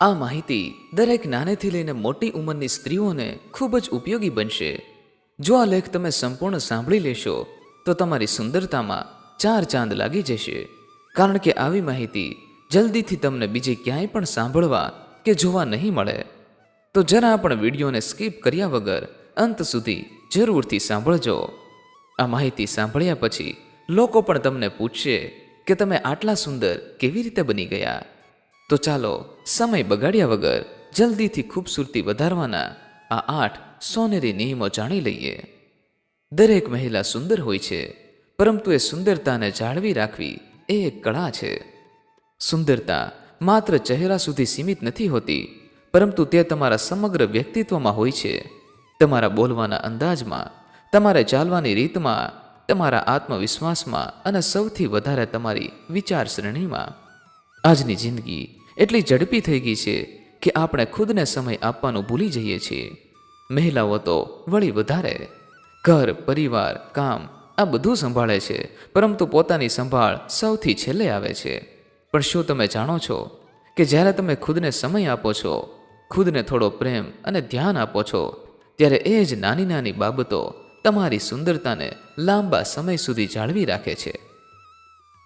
આ માહિતી દરેક નાનેથી લઈને મોટી ઉંમરની સ્ત્રીઓને ખૂબ જ ઉપયોગી બનશે. જો આ લેખ તમે સંપૂર્ણ સાંભળી લેશો, તો તમારી સુંદરતામાં ચાર ચાંદ લાગી જશે. કારણ કે આવી માહિતી જલ્દીથી તમને બીજે ક્યાંય પણ સાંભળવા કે જોવા નહીં મળે. તો જરા પણ વિડીયોને સ્કીપ કર્યા વગર અંત સુધી જરૂરથી સાંભળજો. આ માહિતી સાંભળ્યા પછી લોકો પણ તમને પૂછશે કે તમે આટલા સુંદર કેવી રીતે બની ગયા? તો ચાલો સમય બગાડ્યા વગર જલ્દીથી ખૂબસૂરતી વધારવાના આ આઠ સોનેરી નિયમો જાણી લઈએ. દરેક મહિલા સુંદર હોય છે, પરંતુ એ સુંદરતાને જાળવી રાખવી એ એક કળા છે. સુંદરતા માત્ર ચહેરા સુધી સીમિત નથી હોતી, પરંતુ તે તમારા સમગ્ર વ્યક્તિત્વમાં હોય છે. તમારા બોલવાના અંદાજમાં, તમારે ચાલવાની રીતમાં, તમારા આત્મવિશ્વાસમાં અને સૌથી વધારે તમારી વિચારસરણીમાં આજની જિંદગી એટલી ઝડપી થઈ ગઈ છે કે આપણે ખુદને સમય આપવાનું ભૂલી જઈએ છીએ. મહિલાઓ તો વળી વધારે. ઘર, પરિવાર, કામ, આ બધું સંભાળે છે, પરંતુ પોતાની સંભાળ સૌથી છેલ્લે આવે છે. પણ શું તમે જાણો છો કે જ્યારે તમે ખુદને સમય આપો છો, ખુદને થોડો પ્રેમ અને ધ્યાન આપો છો, ત્યારે એ જ નાની નાની બાબતો તમારી સુંદરતાને લાંબા સમય સુધી જાળવી રાખે છે.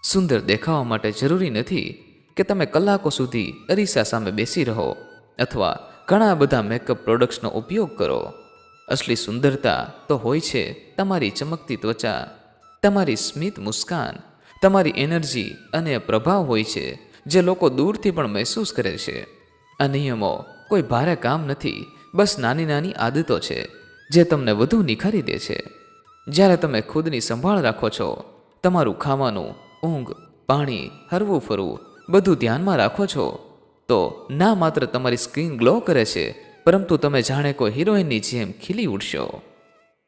સુંદર દેખાવા માટે જરૂરી નથી કે તમે કલાકો સુધી અરીસા સામે બેસી રહો અથવા ઘણા બધા મેકઅપ પ્રોડક્ટ્સનો ઉપયોગ કરો. અસલી સુંદરતા તો હોય છે તમારી ચમકતી ત્વચા, તમારી સ્મિત મુસ્કાન, તમારી એનર્જી અને પ્રભાવ હોય છે જે લોકો દૂરથી પણ મહેસૂસ કરે છે. આ નિયમો કોઈ ભારે કામ નથી, બસ નાની નાની આદતો છે જે તમને વધુ નિખારી દે છે. જ્યારે તમે ખુદની સંભાળ રાખો છો, તમારું ખાવાનું, ઊંઘ, પાણી, હરવું ફરવું બધું ધ્યાનમાં રાખો છો. તો ના માત્ર તમારી સ્કિન ગ્લો કરે છે, પરંતુ તમે જાણે કોઈ હિરોઈનની જેમ ખીલી ઉઠશો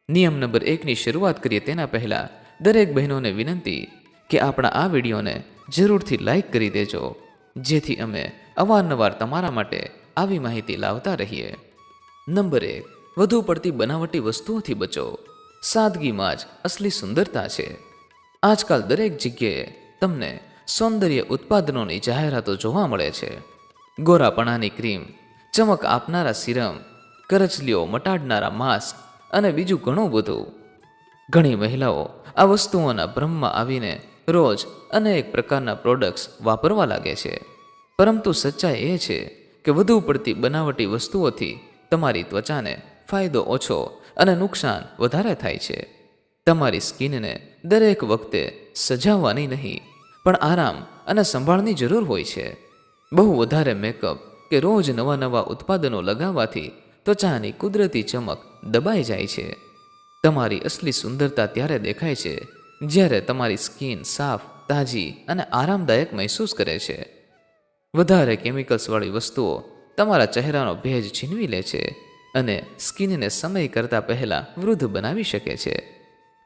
નિયમ નંબર એકની શરૂઆત કરીએ તેના પહેલાં દરેક બહેનોને વિનંતી કે આપણા આ વિડીયોને જરૂરથી લાઈક કરી દેજો, જેથી અમે અવારનવાર તમારા માટે આવી માહિતી લાવતા રહીએ. નંબર એક, વધુ પડતી બનાવટી વસ્તુઓથી બચો. સાદગીમાં જ અસલી સુંદરતા છે. આજકાલ દરેક જગ્યાએ તમને સૌંદર્ય ઉત્પાદનોની જાહેરાતો જોવા મળે છે. ગોરાપણાની ક્રીમ, ચમક આપનારા સિરમ, કરચલીઓ મટાડનારા માસ્ક અને બીજું ઘણું બધું. ઘણી મહિલાઓ આ વસ્તુઓના ભ્રમમાં આવીને રોજ અનેક પ્રકારના પ્રોડક્ટ્સ વાપરવા લાગે છે. પરંતુ સચ્ચાઈ એ છે કે વધુ પડતી બનાવટી વસ્તુઓથી તમારી ત્વચાને ફાયદો ઓછો અને નુકસાન વધારે થાય છે. તમારી સ્કિનને દરેક વખતે સજાવવાની નહીં. પણ આરામ અને સંભાળની જરૂર હોય છે. બહુ વધારે મેકઅપ કે રોજ નવા નવા ઉત્પાદનો લગાવવાથી ત્વચાની કુદરતી ચમક દબાઈ જાય છે. તમારી અસલી સુંદરતા ત્યારે દેખાય છે, જ્યારે તમારી સ્કિન સાફ, તાજી અને આરામદાયક મહેસૂસ કરે છે. વધારે કેમિકલ્સવાળી વસ્તુઓ તમારા ચહેરાનો ભેજ છીનવી લે છે અને સ્કિનને સમય કરતાં પહેલાં વૃદ્ધ બનાવી શકે છે.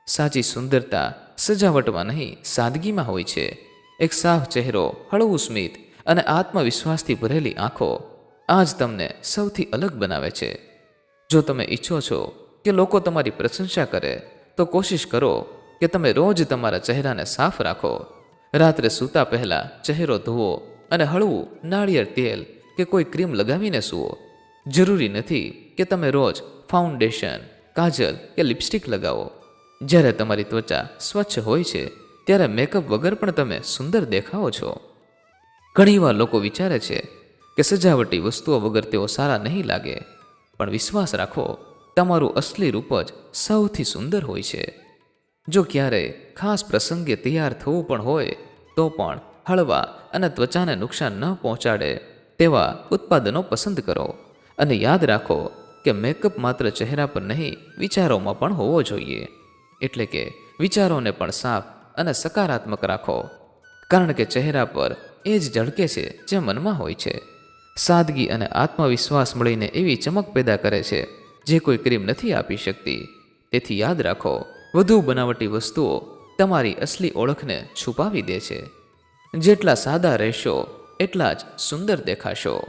સાચી સુંદરતા સજાવટમાં નહીં, સાદગીમાં હોય છે. એક સાફ ચહેરો, હળવું સ્મિત અને આત્મવિશ્વાસથી ભરેલી આંખો આ જ તમને સૌથી અલગ બનાવે છે. જો તમે ઈચ્છો છો કે લોકો તમારી પ્રશંસા કરે, તો કોશિશ કરો કે તમે રોજ તમારા ચહેરાને સાફ રાખો. રાત્રે સૂતા પહેલાં ચહેરો ધોવો અને હળવું નાળિયેર તેલ કે કોઈ ક્રીમ લગાવીને સૂવો. જરૂરી નથી કે તમે રોજ ફાઉન્ડેશન, કાજલ કે લિપસ્ટિક લગાવો. જ્યારે તમારી ત્વચા સ્વચ્છ હોય છે ત્યારે મેકઅપ વગર પણ તમે સુંદર દેખાઓ છો. ઘણીવાર લોકો વિચારે છે કે સજાવટી વસ્તુઓ વગર તેઓ સારા નહીં લાગે. પણ વિશ્વાસ રાખો, તમારું અસલી રૂપ જ સૌથી સુંદર હોય છે. જો ક્યારેય ખાસ પ્રસંગે તૈયાર થવું પણ હોય, તો પણ હળવા અને ત્વચાને નુકસાન ન પહોંચાડે તેવા ઉત્પાદનો પસંદ કરો. અને યાદ રાખો કે મેકઅપ માત્ર ચહેરા પર નહીં, વિચારોમાં પણ હોવો જોઈએ. એટલે કે વિચારોને પણ સાફ અને સકારાત્મક રાખો. કારણ કે ચહેરા પર એ જ ઝળકે છે જે મનમાં હોય છે. સાદગી અને આત્મવિશ્વાસ મળીને એવી ચમક પેદા કરે છે, જે કોઈ ક્રીમ નથી આપી શકતી. તેથી યાદ રાખો, વધુ બનાવટી વસ્તુઓ તમારી અસલી ઓળખને છુપાવી દે છે. જેટલા સાદા રહેશો, એટલા જ સુંદર દેખાશો.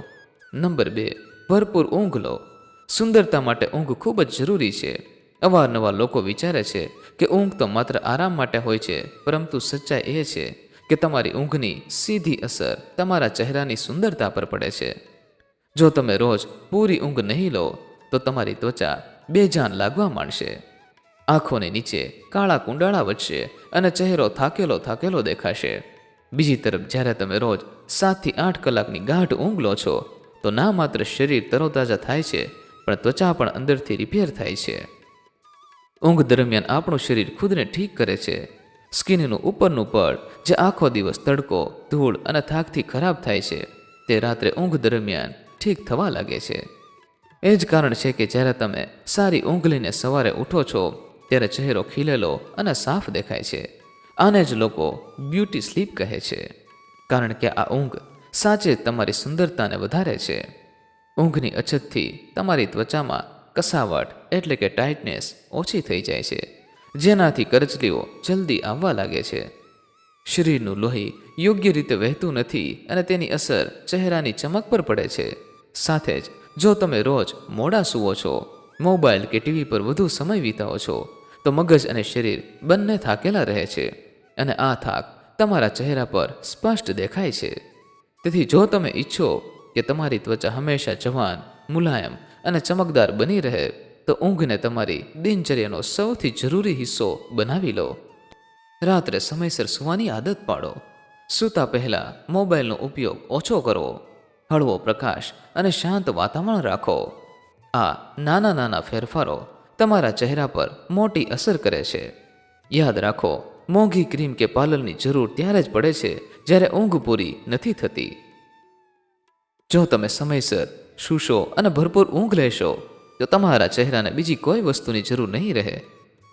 નંબર બે, ભરપૂર ઊંઘ લો. સુંદરતા માટે ઊંઘ ખૂબ જ જરૂરી છે. અવારનવાર લોકો વિચારે છે કે ઊંઘ તો માત્ર આરામ માટે હોય છે, પરંતુ સચ્ચાઈ એ છે કે તમારી ઊંઘની સીધી અસર તમારા ચહેરાની સુંદરતા પર પડે છે. જો તમે રોજ પૂરી ઊંઘ નહીં લો, તો તમારી ત્વચા બેજાન લાગવા માંડશે. આંખોની નીચે કાળા કુંડાળા વધશે અને ચહેરો થાકેલો થાકેલો દેખાશે. બીજી તરફ, જ્યારે તમે રોજ સાતથી આઠ કલાકની ગાઢ ઊંઘ લો છો, તો ના માત્ર શરીર તરોતાજા થાય છે, પણ ત્વચા પણ અંદરથી રિપેર થાય છે. ઊંઘ દરમિયાન આપણું શરીર ખુદને ઠીક કરે છે. સ્કિનનું ઉપરનું પડ જે આખો દિવસ તડકો, ધૂળ અને થાકથી ખરાબ થાય છે, તે રાત્રે ઊંઘ દરમિયાન ઠીક થવા લાગે છે. એ જ કારણ છે કે જ્યારે તમે સારી ઊંઘ લઈને સવારે ઉઠો છો, ત્યારે ચહેરો ખીલેલો અને સાફ દેખાય છે. આને જ લોકો બ્યુટી સ્લીપ કહે છે. કારણ કે આ ઊંઘ સાચે તમારી સુંદરતાને વધારે છે. ઊંઘની અછતથી તમારી ત્વચામાં કસાવટ એટલે કે ટાઇટનેસ ઓછી થઈ જાય છે. જેનાથી કરચલીઓ જલ્દી આવવા લાગે છે. શરીરનું લોહી યોગ્ય રીતે વહેતું નથી અને તેની અસર ચહેરાની ચમક પર પડે છે. સાથે જ, જો તમે રોજ મોડા સૂવો છો, મોબાઈલ કે ટીવી પર વધુ સમય વિતાવો છો, તો મગજ અને શરીર બંને થાકેલા રહે છે અને આ થાક તમારા ચહેરા પર સ્પષ્ટ દેખાય છે. તેથી જો તમે ઈચ્છો કે તમારી ત્વચા હંમેશા જવાન, મુલાયમ અને ચમકદાર બની રહે તો ઊંઘને તમારી દિનચર્યાનો સૌથી જરૂરી હિસ્સો બનાવી લો. રાત્રે સમયસર સૂવાની આદત પાડો. સૂતા પહેલા મોબાઈલનો ઉપયોગ ઓછો કરો. હળવો પ્રકાશ અને શાંત વાતાવરણ રાખો. આ નાના નાના ફેરફારો તમારા ચહેરા પર મોટી અસર કરે છે. યાદ રાખો, મોંઘી ક્રીમ કે પાર્લરની જરૂર ત્યારે જ પડે છે જ્યારે ઊંઘ પૂરી નથી થતી. જો તમે સમયસર સૂશો અને ભરપૂર ઊંઘ લેશો તો તમારા ચહેરાને બીજી કોઈ વસ્તુની જરૂર નહીં રહે,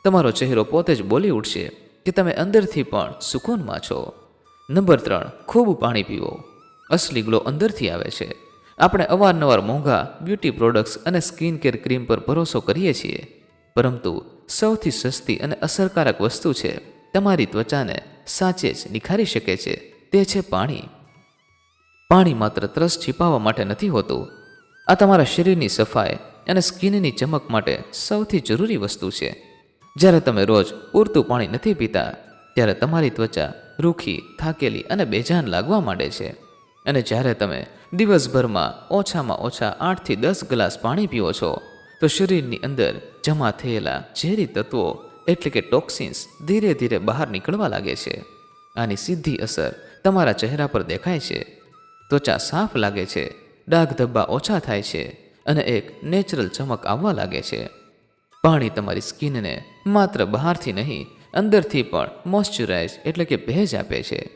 તમારો ચહેરો પોતે જ બોલી ઉઠશે કે તમે અંદરથી પણ સુકૂનમાં છો. નંબર ત્રણ, ખૂબ પાણી પીવો. અસલી ગ્લો અંદરથી આવે છે. આપણે અવારનવાર મોંઘા બ્યુટી પ્રોડક્ટ્સ અને સ્કિન કેર ક્રીમ પર ભરોસો કરીએ છીએ. પરંતુ સૌથી સસ્તી અને અસરકારક વસ્તુ છે, તમારી ત્વચાને સાચે જ નિખારી શકે છે, તે છે પાણી. પાણી માત્ર ત્રસ છીપાવવા માટે નથી હોતું. આ તમારા શરીરની સફાઈ અને સ્કિનની ચમક માટે સૌથી જરૂરી વસ્તુ છે. જ્યારે તમે રોજ પૂરતું પાણી નથી પીતા, ત્યારે તમારી ત્વચા રૂખી, થાકેલી અને બેજાન લાગવા માંડે છે. અને જ્યારે તમે દિવસભરમાં ઓછામાં ઓછા આઠથી દસ ગ્લાસ પાણી પીવો છો, તો શરીરની અંદર જમા થયેલા ઝેરી તત્વો એટલે કે ટોક્સિન્સ ધીરે ધીરે બહાર નીકળવા લાગે છે. આની સીધી અસર તમારા ચહેરા પર દેખાય છે. ત્વચા સાફ લાગે છે. ડાઘ ધબ્બા ઓછા થાય છે. અને એક નેચરલ ચમક આવવા લાગે છે. પાણી તમારી સ્કિનને માત્ર બહારથી નહીં, અંદરથી પણ મોઇશ્ચરાઇઝ એટલે કે ભેજ આપે છે.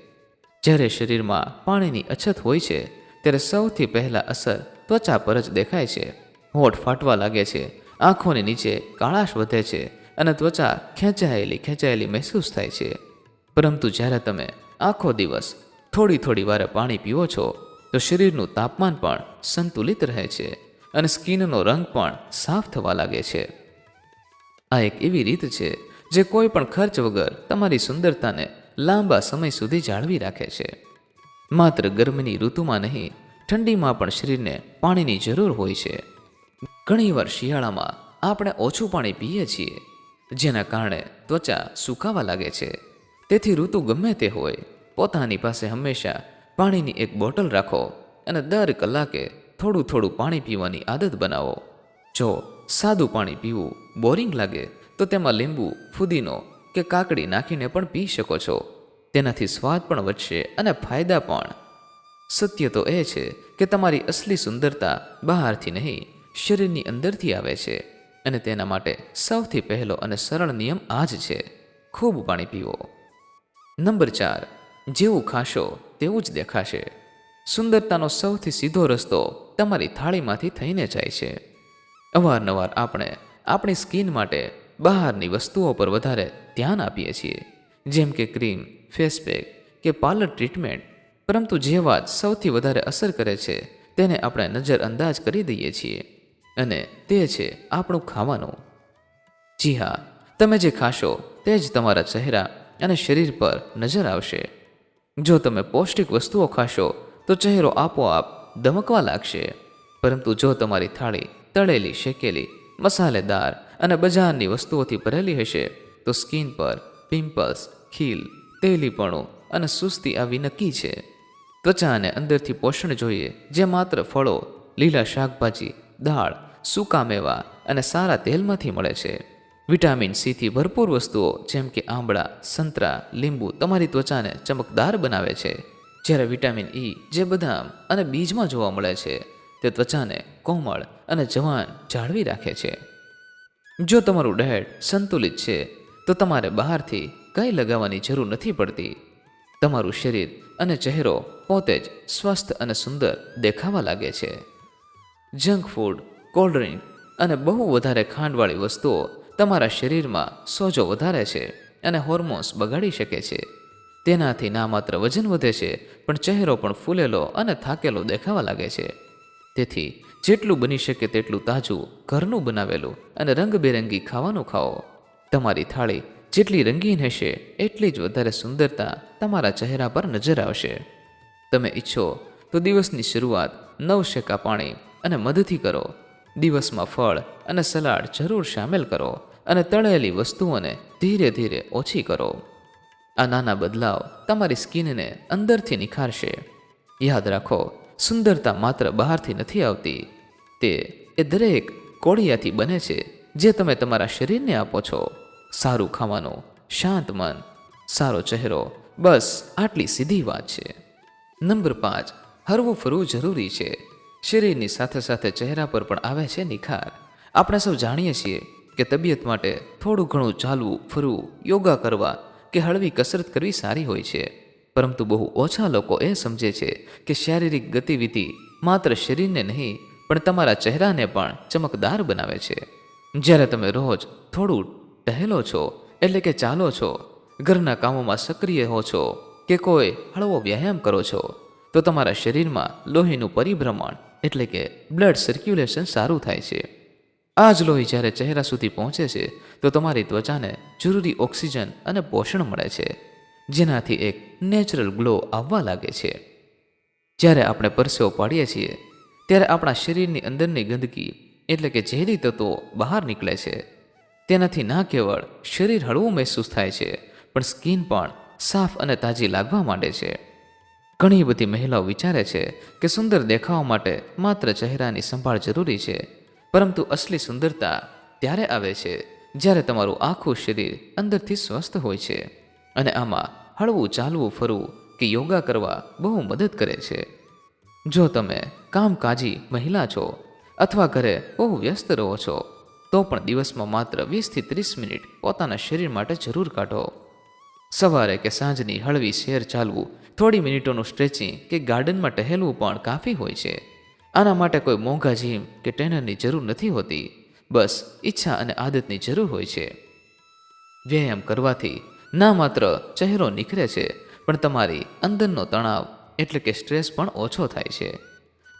જ્યારે શરીરમાં પાણીની અછત હોય છે, ત્યારે સૌથી પહેલાં અસર ત્વચા પર જ દેખાય છે. હોઠ ફાટવા લાગે છે, આંખોની નીચે કાળાશ વધે છે અને ત્વચા ખેંચાયેલી ખેંચાયેલી મહેસૂસ થાય છે. પરંતુ જ્યારે તમે આખો દિવસ થોડી થોડી વારે પાણી પીવો છો, તો શરીરનું તાપમાન પણ સંતુલિત રહે છે. અને સ્કિનનો રંગ પણ સાફ થવા લાગે છે. આ એક એવી રીત છે જે કોઈ પણ ખર્ચ વગર તમારી સુંદરતાને લાંબા સમય સુધી જાળવી રાખે છે. માત્ર ગરમીની ઋતુમાં નહીં, ઠંડીમાં પણ શરીરને પાણીની જરૂર હોય છે. ઘણીવાર શિયાળામાં આપણે ઓછું પાણી પીએ છીએ, જેના કારણે ત્વચા સુકાવા લાગે છે. તેથી ઋતુ ગમે તે હોય, પોતાની પાસે હંમેશા પાણીની એક બોટલ રાખો અને દર કલાકે થોડું થોડું પાણી પીવાની આદત બનાવો. જો સાદું પાણી પીવું બોરિંગ લાગે, તો તેમાં લીંબુ, ફુદીનો કે કાકડી નાખીને પણ પી શકો છો. તેનાથી સ્વાદ પણ વધશે અને ફાયદા પણ. સત્ય તો એ છે કે તમારી અસલી સુંદરતા બહારથી નહીં, શરીરની અંદરથી આવે છે. અને તેના માટે સૌથી પહેલો અને સરળ નિયમ આ જ છે, ખૂબ પાણી પીવો. નંબર ચાર, જેવું ખાશો તેવું જ દેખાશે. સુંદરતાનો સૌથી સીધો રસ્તો તમારી થાળીમાંથી થઈને જાય છે. અવારનવાર આપણે આપણી સ્કિન માટે બહારની વસ્તુઓ પર વધારે ધ્યાન આપીએ છીએ. જેમ કે ક્રીમ, ફેસ પેક કે પાર્લર ટ્રીટમેન્ટ. પરંતુ જે વાત સૌથી વધારે અસર કરે છે, તેને આપણે નજરઅંદાજ કરી દઈએ છીએ. અને તે છે આપણું ખાવાનું. જી હા, તમે જે ખાશો તે જ તમારા ચહેરા અને શરીર પર નજર આવશે. જો તમે પૌષ્ટિક વસ્તુઓ ખાશો, તો ચહેરો આપોઆપ દમકવા લાગશે. પરંતુ જો તમારી થાળી તળેલી, શેકેલી, મસાલેદાર અને બજારની વસ્તુઓથી ભરેલી હશે, તો સ્કિન પર પિમ્પલ્સ, ખીલ, તેલીપણું અને સુસ્તી આવી નક્કી છે. ત્વચાને અંદરથી પોષણ જોઈએ, જે માત્ર ફળો, લીલા શાકભાજી, દાળ, સૂકા મેવા અને સારા તેલમાંથી મળે છે. વિટામિન સીથી ભરપૂર વસ્તુઓ, જેમ કે આંબળા, સંતરા, લીંબુ તમારી ત્વચાને ચમકદાર બનાવે છે. જ્યારે વિટામિન ઈ જે બદામ અને બીજમાં જોવા મળે છે, તે ત્વચાને કોમળ અને જવાન જાળવી રાખે છે. જો તમારું ડાયટ સંતુલિત છે, તો તમારે બહારથી કંઈ લગાવવાની જરૂર નથી પડતી. તમારું શરીર અને ચહેરો પોતે જ સ્વસ્થ અને સુંદર દેખાવા લાગે છે. જંક ફૂડ, કોલ્ડ ડ્રિંક અને બહુ વધારે ખાંડવાળી વસ્તુઓ તમારા શરીરમાં સોજો વધારે છે અને હોર્મોન્સ બગાડી શકે છે. તેનાથી ના માત્ર વજન વધે છે, પણ ચહેરો પણ ફૂલેલો અને થાકેલો દેખાવા લાગે છે. તેથી જેટલું બની શકે તેટલું તાજું, ઘરનું બનાવેલું અને રંગબેરંગી ખાવાનું ખાઓ. તમારી થાળી જેટલી રંગીન હશે, એટલી જ વધારે સુંદરતા તમારા ચહેરા પર નજર આવશે. તમે ઈચ્છો તો દિવસની શરૂઆત નવ શેકા પાણી અને મધથી કરો. દિવસમાં ફળ અને સલાડ જરૂર સામેલ કરો અને તળેલી વસ્તુઓને ધીરે ધીરે ઓછી કરો. આ નાના બદલાવ તમારી સ્કિનને અંદરથી નિખારશે. યાદ રાખો, સુંદરતા માત્ર બહારથી નથી આવતી. તે એ દરેક કોળિયાથી બને છે, જે તમે તમારા શરીરને આપો છો. સારું ખાવાનું, શાંત મન, સારો ચહેરો, બસ આટલી સીધી વાત છે. નંબર પાંચ, હરવું ફરવું જરૂરી છે. શરીરની સાથે સાથે ચહેરા પર પણ આવે છે નિખાર. આપણે સૌ જાણીએ છીએ કે તબિયત માટે થોડું ઘણું ચાલવું, ફરવું, યોગા કરવા કે હળવી કસરત કરવી સારી હોય છે. પરંતુ બહુ ઓછા લોકો એ સમજે છે કે શારીરિક ગતિવિધિ માત્ર શરીરને નહીં, પણ તમારા ચહેરાને પણ ચમકદાર બનાવે છે. જ્યારે તમે રોજ થોડું ટહેલો છો, એટલે કે ચાલો છો, ઘરના કામોમાં સક્રિય હો છો, કે કોઈ હળવો વ્યાયામ કરો છો, તો તમારા શરીરમાં લોહીનું પરિભ્રમણ એટલે કે બ્લડ સર્ક્યુલેશન સારું થાય છે. આ જ લોહી જ્યારે ચહેરા સુધી પહોંચે છે તો તમારી ત્વચાને જરૂરી ઓક્સિજન અને પોષણ મળે છે, જેનાથી એક નેચરલ ગ્લો આવવા લાગે છે. જ્યારે આપણે પરસેવો પાડીએ છીએ, ત્યારે આપણા શરીરની અંદરની ગંદકી, એટલે કે ઝેરી તત્વો બહાર નીકળે છે. તેનાથી ના કેવળ શરીર હળવું મહેસૂસ થાય છે, પણ સ્કિન પણ સાફ અને તાજી લાગવા માંડે છે. ઘણી બધી મહિલાઓ વિચારે છે કે સુંદર દેખાવા માટે માત્ર ચહેરાની સંભાળ જરૂરી છે, પરંતુ અસલી સુંદરતા ત્યારે આવે છે જ્યારે તમારું આખું શરીર અંદરથી સ્વસ્થ હોય છે અને આમાં હળવું, ચાલવું, ફરવું કે યોગા કરવા બહુ મદદ કરે છે. જો તમે કામકાજી મહિલા છો અથવા ઘરે બહુ વ્યસ્ત રહો છો, તો પણ દિવસમાં માત્ર વીસથી ત્રીસ મિનિટ પોતાના શરીર માટે જરૂર કાઢો. સવારે કે સાંજની હળવી શેર ચાલવું થોડી મિનિટોનું સ્ટ્રેચિંગ કે ગાર્ડનમાં ટહેલવું પણ કાફી હોય છે. આના માટે કોઈ મોંઘા જીમ કે ટ્રેનરની જરૂર નથી હોતી. બસ ઈચ્છા અને આદતની જરૂર હોય છે. વ્યાયામ કરવાથી ના માત્ર ચહેરો નીકળે છે, પણ તમારી અંદરનો તણાવ એટલે કે સ્ટ્રેસ પણ ઓછો થાય છે.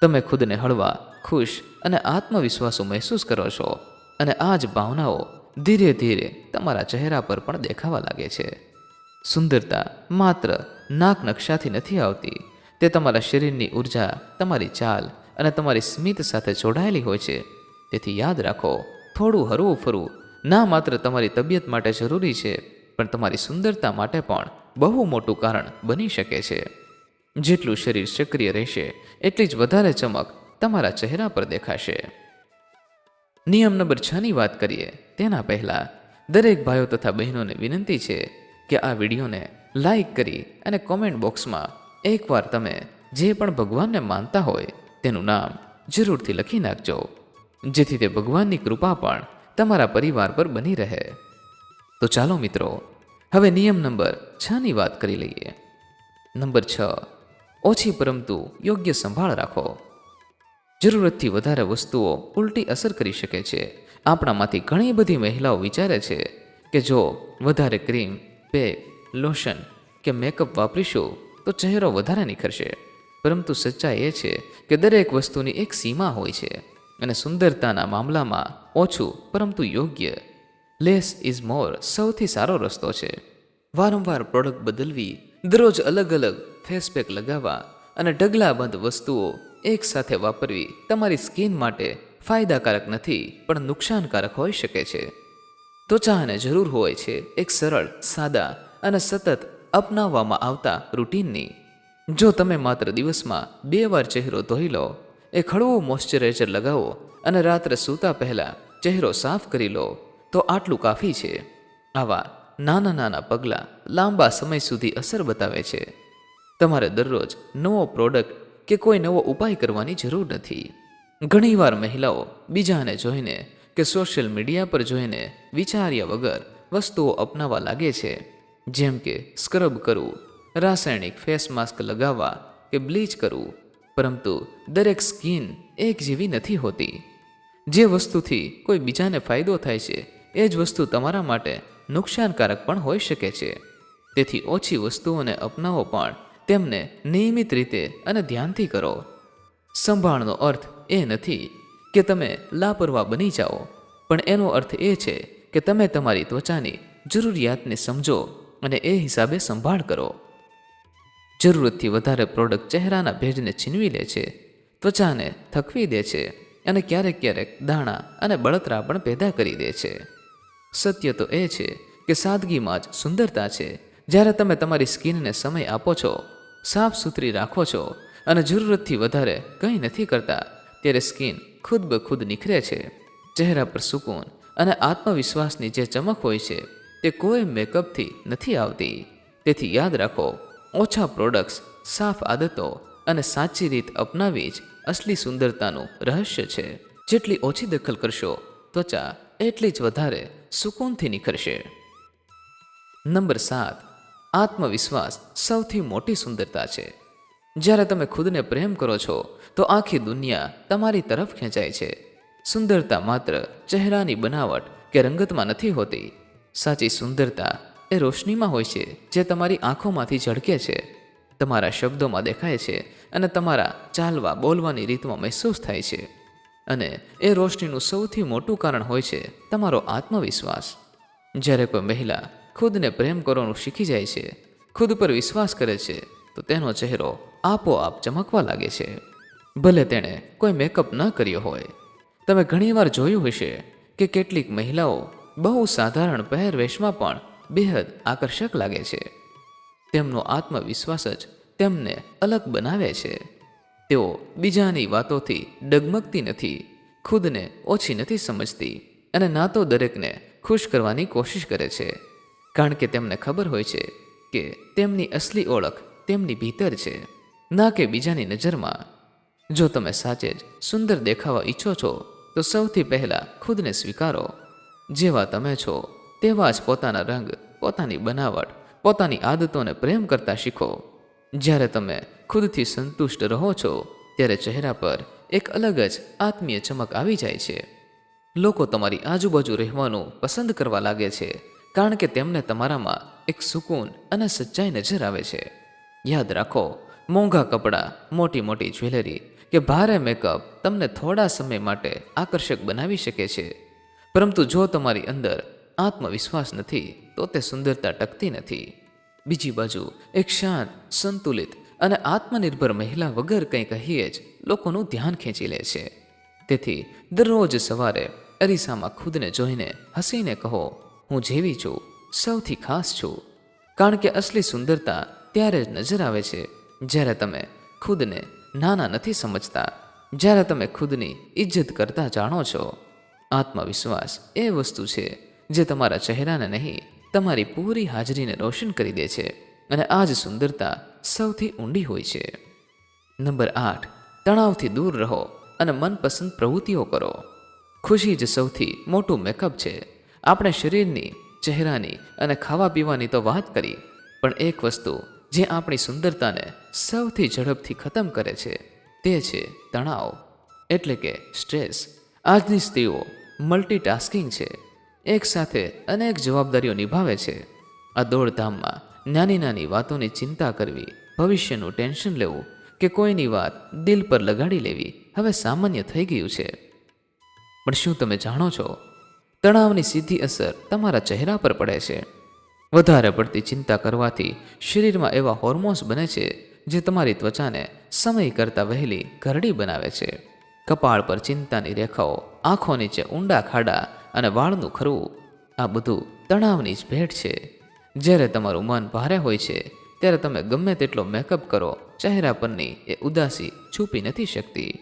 તમે ખુદને હળવા, ખુશ અને આત્મવિશ્વાસુ મહેસૂસ કરો છો અને આ જ ભાવનાઓ ધીરે ધીરે તમારા ચહેરા પર પણ દેખાવા લાગે છે. સુંદરતા માત્ર નાક નકશાથી નથી આવતી, તે તમારા શરીરની ઊર્જા, તમારી ચાલ અને તમારી સ્મિત સાથે જોડાયેલી હોય છે. તેથી યાદ રાખો, થોડું હરવું ફરવું ના માત્ર તમારી તબિયત માટે જરૂરી છે, પણ તમારી સુંદરતા માટે પણ બહુ મોટું કારણ બની શકે છે. જેટલું શરીર સક્રિય રહેશે, એટલી જ વધારે ચમક તમારા ચહેરા પર દેખાશે. નિયમ નંબર છની વાત કરીએ, તેના પહેલાં દરેક ભાઈઓ તથા બહેનોને વિનંતી છે કે આ વિડીયોને લાઈક કરી અને કોમેન્ટ બોક્સમાં એકવાર તમે જે પણ ભગવાનને માનતા હોય તેનું નામ જરૂરથી લખી નાખજો. જેથી તે ભગવાનની કૃપા પણ તમારા પરિવાર પર બની રહે. તો ચાલો મિત્રો, હવે નિયમ નંબર છની વાત કરી લઈએ. નંબર છ, ઓછી પરંતુ યોગ્ય સંભાળ રાખો. જરૂરતથી વધારે વસ્તુઓ ઉલટી અસર કરી શકે છે. આપણામાંથી ઘણી બધી મહિલાઓ વિચારે છે કે જો વધારે ક્રીમ, પેક, લોશન કે મેકઅપ વાપરીશું, તો ચહેરો વધારે નિખરશે. પરંતુ સચ્ચાઈ એ છે કે દરેક વસ્તુની એક સીમા હોય છે. અને સુંદરતાના મામલામાં ઓછું, પરંતુ યોગ્ય. લેસ ઇઝ મોર સૌથી સારો રસ્તો છે. વારંવાર પ્રોડક્ટ બદલવી, દરરોજ અલગ અલગ ફેસપેક લગાવવા અને ઢગલાબંધ વસ્તુઓ એકસાથે વાપરવી તમારી સ્કિન માટે ફાયદાકારક નથી, પણ નુકસાનકારક હોઈ શકે છે. ત્વચાને જરૂર હોય છે એક સરળ, સાદા અને સતત અપનાવવામાં આવતા રૂટીનની જો તમે માત્ર દિવસમાં બે વાર ચહેરો ધોઈ લો એક હળવું મોઇશ્ચરાઇઝર લગાવો અને રાત્રે સૂતા પહેલાં ચહેરો સાફ કરી લો. તો આટલું કાફી છે. આવા નાના નાના પગલાં લાંબા સમય સુધી અસર બતાવે છે. તમારે દરરોજ નવો પ્રોડક્ટ કે કોઈ નવો ઉપાય કરવાની જરૂર નથી. ઘણીવાર મહિલાઓ બીજાને જોઈને કે સોશિયલ મીડિયા પર જોઈને વિચાર્યા વગર વસ્તુઓ અપનાવવા લાગે છે. જેમ કે સ્ક્રબ કરવું, રાસાયણિક ફેસ માસ્ક લગાવવા કે બ્લીચ કરવું પરંતુ દરેક સ્કીન એક જેવી નથી હોતી. જે વસ્તુથી કોઈ બીજાને ફાયદો થાય છે, એ જ વસ્તુ તમારા માટે નુકસાનકારક પણ હોઈ શકે છે. તેથી ઓછી વસ્તુઓને અપનાવો પણ, તેમને નિયમિત રીતે અને ધ્યાનથી કરો. સંભાળનો અર્થ એ નથી કે તમે લાપરવાહ બની જાઓ, પણ એનો અર્થ એ છે કે તમે તમારી ત્વચાની જરૂરિયાતને સમજો અને એ હિસાબે સંભાળ કરો. જરૂરતથી વધારે પ્રોડક્ટ ચહેરાના ભેજને છીનવી લે છે, ત્વચાને થકવી દે છે અને ક્યારેક ક્યારેક દાણા અને બળતરા પણ પેદા કરી દે છે. સત્ય તો એ છે કે સાદગીમાં જ સુંદરતા છે. જ્યારે તમે તમારી સ્કિનને સમય આપો છો, સાફ સુથરી રાખો છો અને જરૂરતથી વધારે કંઈ નથી કરતા, ત્યારે સ્કિન ખુદ બ ખુદ નિખરે છે. ચહેરા પર સુકૂન અને આત્મવિશ્વાસની જે ચમક હોય છે, તે કોઈ મેકઅપથી નથી આવતી. તેથી યાદ રાખો ઓછા પ્રોડક્ટ્સ સાફ આદતો અને સાચી રીત અપનાવી જ અસલી સુંદરતાનું રહસ્ય છે. જેટલી ઓછી દખલ કરશો, ત્વચા એટલી જ વધારે સુકૂનથી નિખરશે. નંબર સાત, આત્મવિશ્વાસ સૌથી મોટી સુંદરતા છે. જ્યારે તમે ખુદને પ્રેમ કરો છો, તો આખી દુનિયા તમારી તરફ ખેંચાય છે. સુંદરતા માત્ર ચહેરાની બનાવટ કે રંગતમાં નથી હોતી. સાચી સુંદરતા એ રોશનીમાં હોય છે, જે તમારી આંખોમાંથી ઝળકે છે, તમારા શબ્દોમાં દેખાય છે અને તમારા ચાલવા બોલવાની રીતમાં મહેસૂસ થાય છે. અને એ રોશનીનું સૌથી મોટું કારણ હોય છે તમારો આત્મવિશ્વાસ. જ્યારે કોઈ મહિલા ખુદને પ્રેમ કરવાનું શીખી જાય છે, ખુદ પર વિશ્વાસ કરે છે, તો તેનો ચહેરો આપોઆપ ચમકવા લાગે છે. ભલે તેણે કોઈ મેકઅપ ન કર્યો હોય. તમે ઘણીવાર જોયું હશે કે કેટલીક મહિલાઓ બહુ સાધારણ પહેરવેશમાં પણ બેહદ આકર્ષક લાગે છે. તેમનો આત્મવિશ્વાસ જ તેમને અલગ બનાવે છે. તેઓ બીજાની વાતોથી ડગમગતી નથી, ખુદને ઓછી નથી સમજતી અને ના તો દરેકને ખુશ કરવાની કોશિશ કરે છે. કારણ કે તેમને ખબર હોય છે કે તેમની અસલી ઓળખ તેમની ભીતર છે. ના કે બીજાની નજરમાં. જો તમે સાચે જ સુંદર દેખાવા ઈચ્છો છો, તો સૌથી પહેલાં ખુદને સ્વીકારો. જેવા તમે છો તેવા જ પોતાના રંગ, પોતાની બનાવટ, પોતાની આદતોને પ્રેમ કરતા શીખો. જ્યારે તમે ખુદથી સંતુષ્ટ રહો છો, ત્યારે ચહેરા પર એક અલગ જ આત્મીય ચમક આવી જાય છે. લોકો તમારી આજુબાજુ રહેવાનું પસંદ કરવા લાગે છે, કારણ કે તેમને તમારામાં એક સુકૂન અને સચ્ચાઈ નજર આવે છે. યાદ રાખો, મોંઘા કપડાં મોટી મોટી જ્વેલરી કે ભારે મેકઅપ તમને થોડા સમય માટે આકર્ષક બનાવી શકે છે. પરંતુ જો તમારી અંદર આત્મવિશ્વાસ નથી તો તે સુંદરતા ટકતી નથી. બીજી બાજુ, એક શાંત સંતુલિત અને આત્મનિર્ભર મહિલા વગર કંઈ કહીએ જ લોકોનું ધ્યાન ખેંચી લે છે. તેથી, દરરોજ સવારે અરીસામાં ખુદને જોઈને હસીને કહો, હું જેવી છું, સૌથી ખાસ છું. કારણ કે અસલી સુંદરતા ત્યારે જ નજર આવે છે, જ્યારે તમે ખુદને નાના નથી સમજતા, જ્યારે તમે ખુદની ઇજ્જત કરતા જાણો છો. આત્મવિશ્વાસ એ વસ્તુ છે જે તમારા ચહેરાને નહીં, તમારી પૂરી હાજરીને રોશન કરી દે છે અને આ જ સુંદરતા સૌથી ઊંડી હોય છે. નંબર આઠ, તણાવથી દૂર રહો અને મનપસંદ પ્રવૃત્તિઓ કરો. ખુશી જ સૌથી મોટું મેકઅપ છે. આપણે શરીરની, ચહેરાની અને ખાવા પીવાની તો વાત કરી, પણ એક વસ્તુ જે આપણી સુંદરતાને સૌથી ઝડપથી ખતમ કરે છે, તે છે તણાવ. એટલે કે સ્ટ્રેસ. આજની સ્ત્રીઓ મલ્ટીટાસ્કિંગ છે. એક સાથે અનેક જવાબદારીઓ નિભાવે છે. આ દોડધામમાં નાની નાની વાતોની ચિંતા કરવી, ભવિષ્યનું ટેન્શન લેવું કે કોઈની વાત દિલ પર લગાડી લેવી હવે સામાન્ય થઈ ગયું છે. પણ શું તમે જાણો છો? તણાવની સીધી અસર તમારા ચહેરા પર પડે છે. વધારે પડતી ચિંતા કરવાથી શરીરમાં એવા હોર્મોન્સ બને છે જે તમારી ત્વચાને સમય કરતાં વહેલી ઘરડી બનાવે છે. કપાળ પર ચિંતાની રેખાઓ, આંખો નીચે ઊંડા ખાડા અને વાળનું ખરવું આ બધું તણાવની જ ભેટ છે. જ્યારે તમારું મન ભારે હોય છે, ત્યારે તમે ગમે તેટલો મેકઅપ કરો, ચહેરા પરની એ ઉદાસી છૂપી નથી શકતી.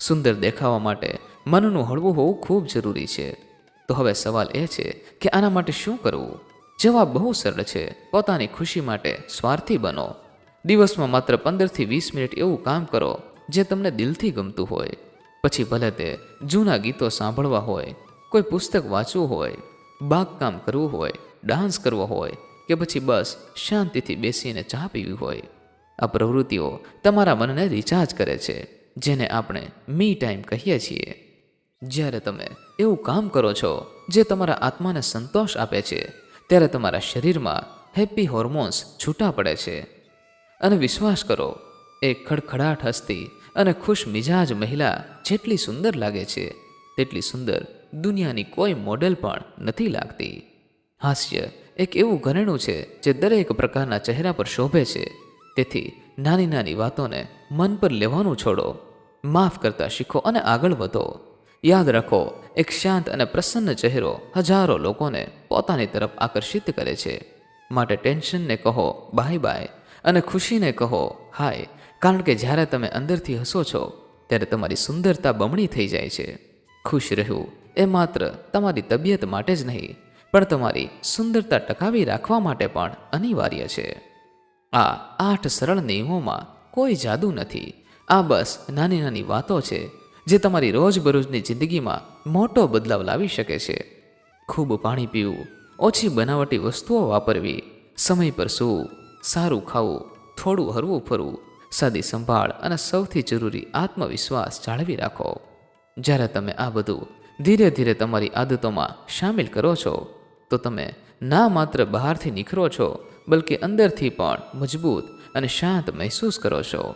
સુંદર દેખાવા માટે મનનું હળવું હોવું ખૂબ જરૂરી છે. તો હવે સવાલ એ છે કે આના માટે શું કરવું? જવાબ બહુ સરળ છે. પોતાની ખુશી માટે સ્વાર્થી બનો. દિવસમાં માત્ર પંદરથી વીસ મિનિટ એવું કામ કરો, જે તમને દિલથી ગમતું હોય. પછી ભલે તે જૂના ગીતો સાંભળવા હોય કોઈ પુસ્તક વાંચવું હોય, બાગકામ કરવું હોય, ડાન્સ કરવો હોય કે પછી બસ શાંતિથી બેસીને ચા પીવી હોય, આ પ્રવૃત્તિઓ તમારા મનને રિચાર્જ કરે છે, જેને આપણે મી ટાઈમ કહીએ છીએ. જ્યારે તમે એવું કામ કરો છો જે તમારા આત્માને સંતોષ આપે છે, ત્યારે તમારા શરીરમાં હેપી હોર્મોન્સ છૂટા પડે છે. અને વિશ્વાસ કરો, એક ખડખડાટ હસતી અને ખુશ મિજાજ મહિલા જેટલી સુંદર લાગે છે, તેટલી સુંદર દુનિયાની કોઈ મોડેલ પણ નથી લાગતી. હાસ્ય એક એવું ઘરેણું છે જે દરેક પ્રકારના ચહેરા પર શોભે છે. તેથી નાની નાની વાતોને મન પર લેવાનું છોડો. માફ કરતા શીખો અને આગળ વધો. યાદ રાખો, એક શાંત અને પ્રસન્ન ચહેરો હજારો લોકોને પોતાની તરફ આકર્ષિત કરે છે. માટે ટેન્શનને કહો, બાય બાય. અને ખુશીને કહો, હાય. કારણ કે જ્યારે તમે અંદરથી હસો છો, ત્યારે તમારી સુંદરતા બમણી થઈ જાય છે. ખુશ રહેવું એ માત્ર તમારી તબિયત માટે જ નહીં, પણ તમારી સુંદરતા ટકાવી રાખવા માટે પણ અનિવાર્ય છે. આ આઠ સરળ નિયમોમાં કોઈ જાદુ નથી. આ બસ નાની નાની વાતો છે, જે તમારી રોજબરોજની જિંદગીમાં મોટો બદલાવ લાવી શકે છે. ખૂબ પાણી પીવું, ઓછી બનાવટી વસ્તુઓ વાપરવી, સમય પર સૂવું, સારું ખાવું, થોડું હરવું ફરવું, સાદી સંભાળ અને સૌથી જરૂરી આત્મવિશ્વાસ જાળવી રાખો. જ્યારે તમે આ બધું ધીરે ધીરે તમારી આદતોમાં સામેલ કરો છો. તો તમે ના માત્ર બહારથી નીખરો છો, બલકે અંદરથી પણ મજબૂત અને શાંત મહેસૂસ કરો છો.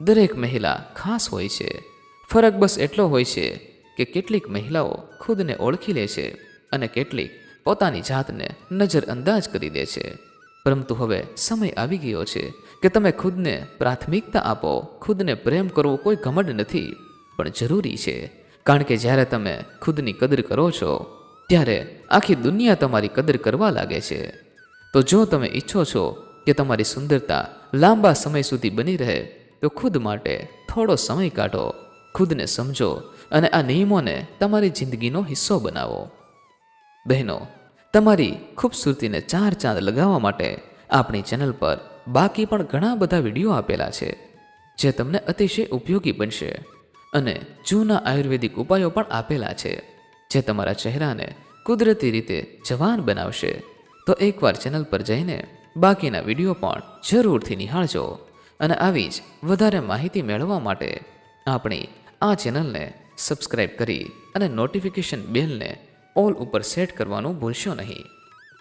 દરેક મહિલા ખાસ હોય છે. ફરક બસ એટલો હોય છે કે કેટલીક મહિલાઓ ખુદને ઓળખી લે છે અને કેટલીક પોતાની જાતને નજરઅંદાજ કરી દે છે. પરંતુ હવે સમય આવી ગયો છે કે તમે ખુદને પ્રાથમિકતા આપો, ખુદને પ્રેમ કરવો કોઈ ઘમંડ નથી, પણ જરૂરી છે કારણ કે જ્યારે તમે ખુદની કદર કરો છો, ત્યારે આખી દુનિયા તમારી કદર કરવા લાગે છે. તો જો તમે ઈચ્છો છો કે તમારી સુંદરતા લાંબા સમય સુધી બની રહે, તો ખુદ માટે થોડો સમય કાઢો. ખુદને સમજો અને આ નિયમોને તમારી જિંદગીનો હિસ્સો બનાવો. બહેનો, તમારી ખૂબસૂરતીને ચાર ચાંદ લગાવવા માટે આપણી ચેનલ પર બાકી પણ ઘણા બધા વીડિયો આપેલા છે, જે તમને અતિશય ઉપયોગી બનશે. અને જૂના આયુર્વેદિક ઉપાયો પણ આપેલા છે. જે તમારા ચહેરાને કુદરતી રીતે જવાન બનાવશે. તો એકવાર ચેનલ પર જઈને બાકીના વીડિયો પણ જરૂરથી નિહાળજો અને આવી જ વધારે માહિતી મેળવવા માટે આપણી આ ચેનલને સબસ્ક્રાઇબ કરી અને નોટિફિકેશન બેલને ઓલ ઉપર સેટ કરવાનું ભૂલશો નહીં.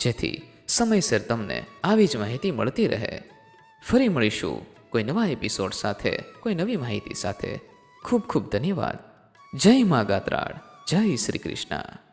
જેથી સમયસર તમને આવી જ માહિતી મળતી રહે. ફરી મળીશું કોઈ નવા એપિસોડ સાથે, કોઈ નવી માહિતી સાથે. ખૂબ ખૂબ ધન્યવાદ. જય મા ગાત્રાળ. જય શ્રી કૃષ્ણ.